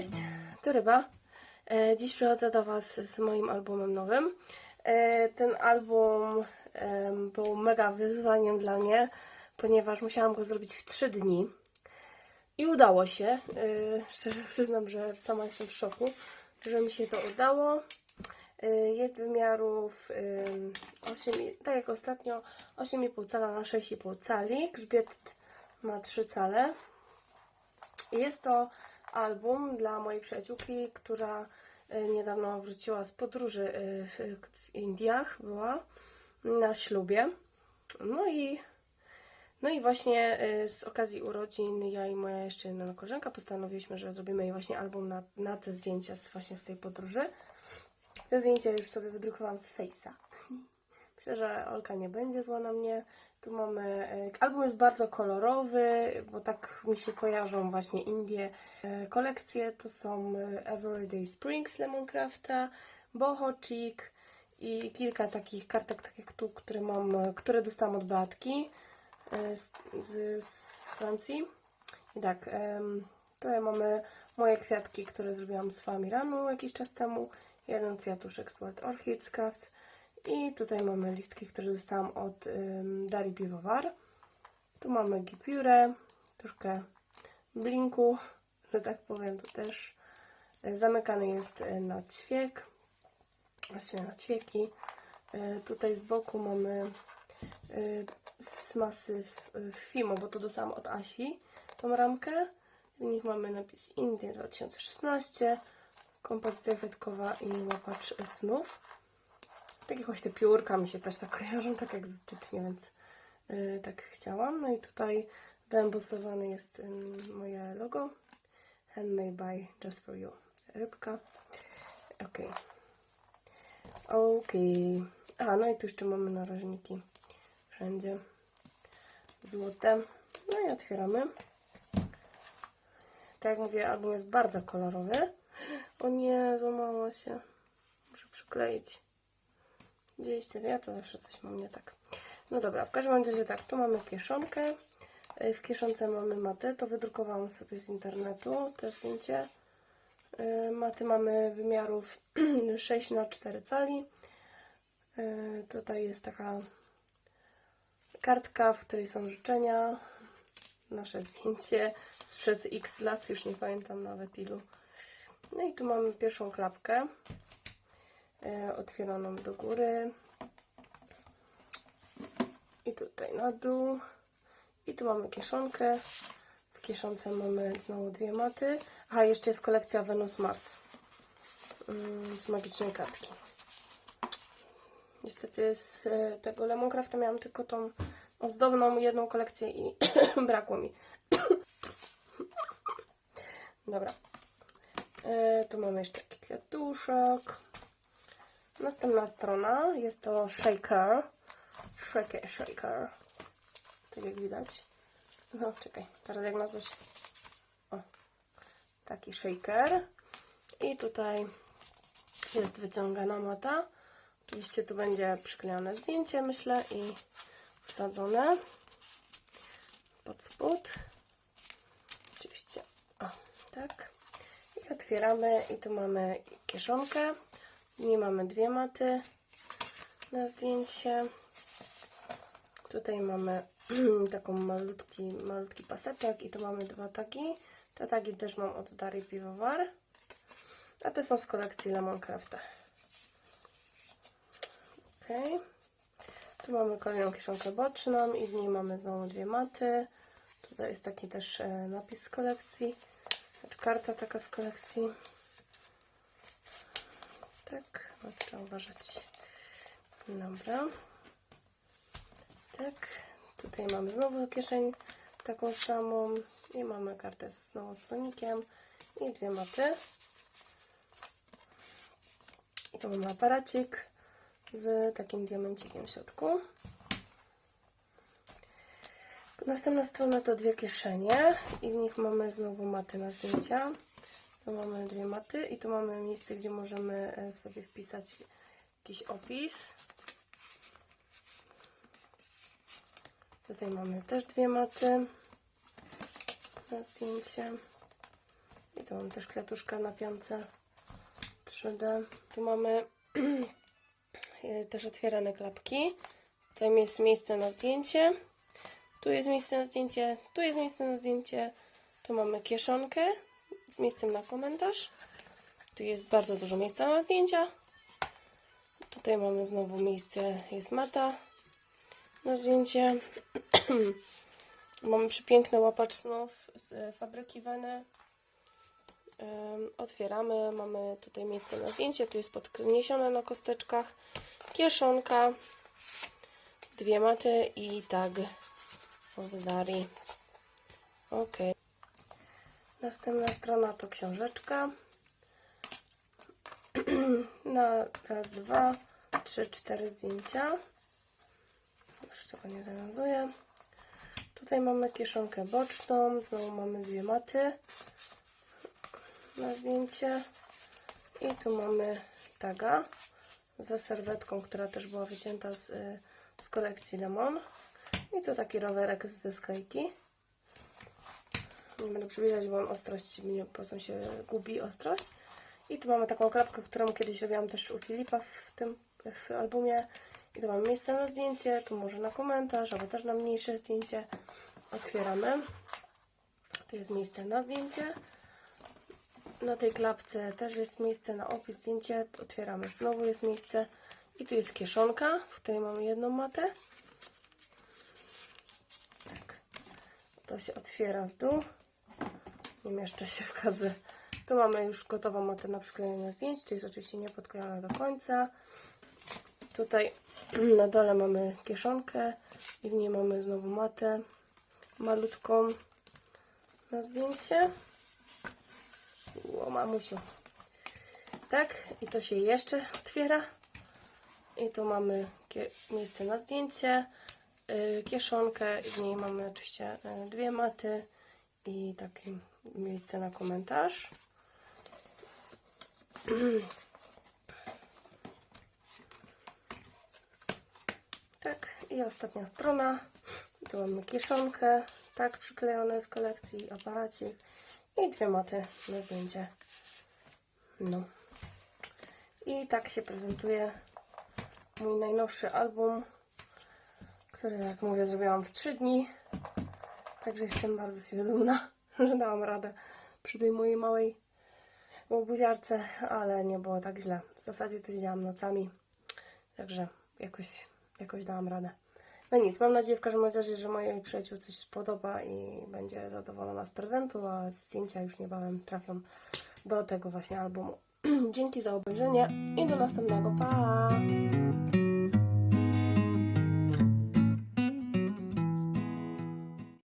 Cześć, to Ryba. E, Dziś przychodzę do Was z moim albumem nowym. E, Ten album był mega wyzwaniem dla mnie, ponieważ musiałam go zrobić w 3 dni. I udało się. E, Szczerze przyznam, że sama jestem w szoku, że mi się to udało. Jest wymiarów em, 8, i- tak jak ostatnio, 8,5 cala na 6,5 cali. Grzbiet ma 3 cale. Jest to album dla mojej przyjaciółki, która e, niedawno wróciła z podróży e, w, w Indiach, była na ślubie. No i, no i właśnie e, z okazji urodzin ja i moja jeszcze jedna koleżanka postanowiliśmy, że zrobimy jej właśnie album na, na te zdjęcia z, właśnie z tej podróży. Te zdjęcia już sobie wydrukowałam z Face'a. Myślę, że Olka nie będzie zła na mnie. Tu mamy. e, Album jest bardzo kolorowy, bo tak mi się kojarzą właśnie Indie. E, Kolekcje to są e, Everyday Springs Lemoncrafta, Boho Chic i kilka takich kartek, tak jak tu, które mam, które dostałam od Beatki z, z, z Francji. I tak, tutaj mamy moje kwiatki, które zrobiłam z Famiranu jakiś czas temu. Jeden kwiatuszek z Wild Orchids Crafts. I tutaj mamy listki, które dostałam od ym, Dari Piwowar. Tu mamy gipiurę, troszkę blinku, że tak powiem, tu też y, zamykany jest y, na ćwiek, właściwie na ćwieki. Y, Tutaj z boku mamy z masy Fimo, bo to dostałam od Asi, tą ramkę. W nich mamy napis Indie 2016, kompozycja kwiatkowa i łapacz snów. Tak jakoś te piórka mi się też tak kojarzą, tak egzotycznie, więc yy, tak chciałam. No i tutaj wyembosowane jest ym, moje logo. Handmade by Just For You. Rybka. Okej. Okej. Aha, no i tu jeszcze mamy narożniki. Wszędzie. Złote. No i otwieramy. Tak jak mówię, album jest bardzo kolorowy. O nie, złamała się. Muszę przykleić. Widzieliście, ja to zawsze coś mam nie tak. No dobra, w każdym razie tak, tu mamy kieszonkę. Y, W kieszonce mamy matę, to wydrukowałam sobie z internetu to zdjęcie. Y, Maty mamy wymiarów 6 na 4 cali. Y, Tutaj jest taka kartka, w której są życzenia. Nasze zdjęcie sprzed x lat, już nie pamiętam nawet ilu. No i tu mamy pierwszą klapkę otwieraną do góry. I tutaj na dół. I tu mamy kieszonkę. W kieszonce mamy znowu dwie maty. Aha jeszcze jest kolekcja Venus Mars mm, z magicznej kartki. Niestety z e, tego Lemoncrafta miałam tylko tą ozdobną jedną kolekcję i brakło mi. Dobra. E, tu mamy jeszcze taki kwiatuszek Następna strona jest to shaker. Shaker, shaker. Tak jak widać. No, czekaj, teraz jak na coś. O, taki shaker. I tutaj jest wyciągana mata. Oczywiście tu będzie przyklejone zdjęcie, myślę, i wsadzone pod spód. Oczywiście, o, tak. I otwieramy i tu mamy kieszonkę. Nie mamy dwie maty na zdjęcie. Tutaj mamy taką malutki, malutki paseczek i tu mamy dwa tagi. Te tagi też mam od Dari Piwowar. A te są z kolekcji Lemoncrafta. Ok. Tu mamy kolejną kieszonkę boczną i w niej mamy znowu dwie maty. Tutaj jest taki też e, napis z kolekcji. Znaczy karta taka z kolekcji. Tak, trzeba uważać. Dobra. Tak, tutaj mamy znowu kieszeń taką samą i mamy kartę z znowu słonikiem i dwie maty. I tu mamy aparacik z takim diamencikiem w środku. Następna strona to dwie kieszenie i w nich mamy znowu maty na zdjęcia. Tu mamy dwie maty i tu mamy miejsce, gdzie możemy e, sobie wpisać jakiś opis. Tutaj mamy też dwie maty na zdjęcie. I tu mam też kwiatuszka na piance 3D. Tu mamy e, też otwierane klapki. Tutaj jest miejsce na zdjęcie. Tu jest miejsce na zdjęcie. Tu jest miejsce na zdjęcie. Tu mamy kieszonkę z miejscem na komentarz. Tu jest bardzo dużo miejsca na zdjęcia. Tutaj mamy znowu miejsce, jest mata na zdjęcie. mamy przepiękny łapacz snów z fabryki Otwieramy, mamy tutaj miejsce na zdjęcie, tu jest podniesione na kosteczkach, kieszonka, dwie maty i tag od Darii. Ok. Następna strona to książeczka. na raz, dwa, trzy, cztery zdjęcia. Już tego nie zawiązuję. Tutaj mamy kieszonkę boczną, znowu mamy dwie maty na zdjęcie. I tu mamy taga ze serwetką, która też była wycięta z, y, z kolekcji Lemon. I tu taki rowerek ze sklejki. Nie będę przybliżać, bo on ostrość mnie potem się gubi ostrość. I tu mamy taką klapkę, którą kiedyś robiłam też u Filipa w tym w albumie. I tu mamy miejsce na zdjęcie, tu może na komentarz, albo też na mniejsze zdjęcie. Otwieramy. Tu jest miejsce na zdjęcie. Na tej klapce też jest miejsce na opis zdjęcie. Otwieramy. Znowu jest miejsce. I tu jest kieszonka, w której mamy jedną matę. Tak. To się otwiera w dół. Nie mieszczę się w kadrze. Tu mamy już gotową matę na przyklejenie zdjęć. To jest oczywiście nie podklejone do końca. Tutaj na dole mamy kieszonkę i w niej mamy znowu matę malutką na zdjęcie. O mamusiu. Tak, i to się jeszcze otwiera. I tu mamy miejsce na zdjęcie, yy, kieszonkę, w niej mamy oczywiście yy, dwie maty i takie miejsce na komentarz. Tak, i ostatnia strona. Tu mamy kieszonkę, tak przyklejone z kolekcji, aparacik i dwie maty na zdjęcie. No. I tak się prezentuje mój najnowszy album, który, jak mówię, zrobiłam w 3 dni. Także jestem bardzo z dumna, że dałam radę przy tej mojej małej łobuziarce, ale nie było tak źle. W zasadzie to siedziałam nocami, także jakoś, jakoś dałam radę. No nic, mam nadzieję w każdym razie, że mojej przyjaciółce się spodoba i będzie zadowolona z prezentu, a zdjęcia już niebawem trafią do tego właśnie albumu. Dzięki za obejrzenie i do następnego. Pa!